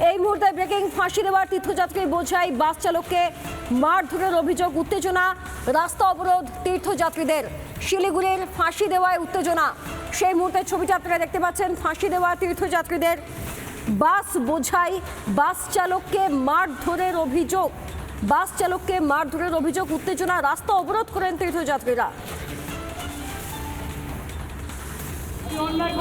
এই মুহূর্তে ব্রেকিং, ফাঁসি দেওয়ার তীর্থযাত্রী বোঝাই বাস চালককে মারধরের অভিযোগ, উত্তেজনা, রাস্তা অবরোধ তীর্থযাত্রীদের। শিলিগুড়ির ফাঁসি দেওয়ায় উত্তেজনা। সেই মুহূর্তে ছবিটা আপনারা দেখতে পাচ্ছেন, ফাঁসি দেওয়া তীর্থযাত্রীদের বাস বোঝাই, বাস চালককে মারধরের অভিযোগ। বাস চালককে মারধরের অভিযোগ, উত্তেজনা, রাস্তা অবরোধ করেন তীর্থযাত্রীরা। অন্যায়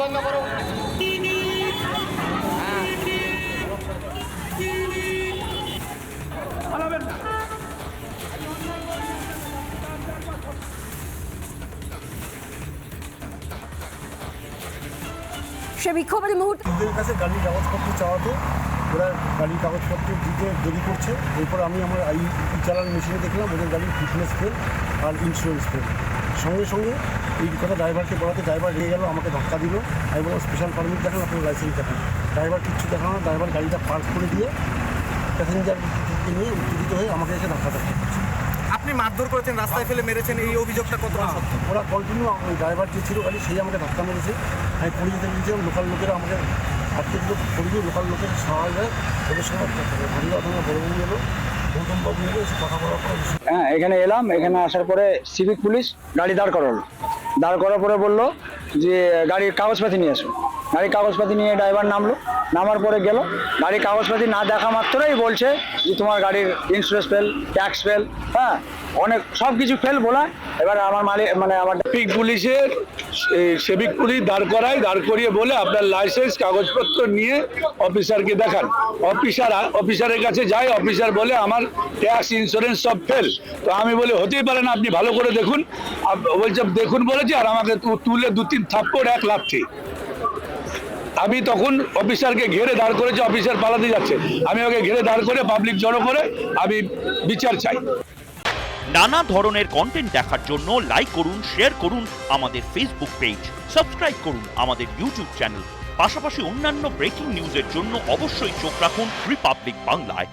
বন্ধ করো। সে বিক্ষোভের মুহূর্তে কাছে গাড়ির কাগজপত্র চাওয়াতে ওরা গাড়ির কাগজপত্র দিতে দেরি করছে। এরপর আমি আমার আই চালান মেশিনে দেখলাম ওদের গাড়ির ফিটনেস ফেল আর ইন্স্যুরেন্স ফেল সঙ্গে সঙ্গে এই কথা ড্রাইভারকে বলাতে ড্রাইভার রেগে গেল আমাকে ধাক্কা দিল। আমি বললাম স্পেশাল পারমিট দেখান আপনার লাইসেন্স দেখান। ড্রাইভার কিচ্ছু দেখানো ড্রাইভার গাড়িটা পার্ক করে দিয়ে প্যাসেঞ্জারকে নিয়ে উত্তেজিত হয়ে আমাকে এসে ধাক্কা ধাক্কা করছে। আপনি মারধর করেছেন রাস্তায় ফেলে মেরেছেন এই অভিযোগটা কত ওরা কন্টিনিউ ড্রাইভার যে ছিল গাড়ি সেই আমাকে ধাক্কা মেরেছে। আমি পুলিশ গিয়েছিলাম লোকাল লোকেরা আমাকে দিল লোকাল লোকের ওদের সঙ্গে বড়বাবু এলো গৌতমবাবু এলো কথা বলার পর হ্যাঁ এখানে এলাম, এখানে আসার পরে সিভিক পুলিশ গাড়ি দাঁড় করালো। দাঁড় করার পরে বলল যে, গাড়ির কাগজপাতি নিয়ে আসো। গাড়ির কাগজপাতি নিয়ে ড্রাইভার নামলো। নামার পরে গেল। গাড়ির কাগজপাতি না দেখা মাত্রই বলছে যে তোমার গাড়ির ইন্স্যুরেন্স ফেল ট্যাক্স ফেল হ্যাঁ অনেক সব কিছু ফেল বলা। এবার আমার মালিক মানে আমার ট্রাফিক পুলিশের সেবিক পুলিশ দাঁড় করায়, দাঁড় করিয়ে বলে আপনার লাইসেন্স কাগজপত্র নিয়ে অফিসারকে দেখান। অফিসার অফিসারের কাছে যায় অফিসার বলে, আমার ট্যাক্স ইন্স্যুরেন্স সব ফেল তো আমি বলি, হতেই পারে না, আপনি ভালো করে দেখুন। বলছে, দেখুন, বলেছি, আর আমাকে তুলে দু তিন থাপ্পড়, এক লাথি আমি তখন অফিসারকে ঘেরে দাঁড় করেছি, অফিসার পালাতে যাচ্ছে। আমি ওকে ঘেরে দাঁড় করে পাবলিক জড়ো করে আমি বিচার চাই। নানা ধরনের কন্টেন্ট দেখার জন্য লাইক করুন শেয়ার করুন আমাদের ফেসবুক পেজ সাবস্ক্রাইব করুন আমাদের ইউটিউব চ্যানেল পাশাপাশি অন্যান্য ব্রেকিং নিউজের জন্য অবশ্যই চোখ রাখুন রিপাবলিক বাংলায়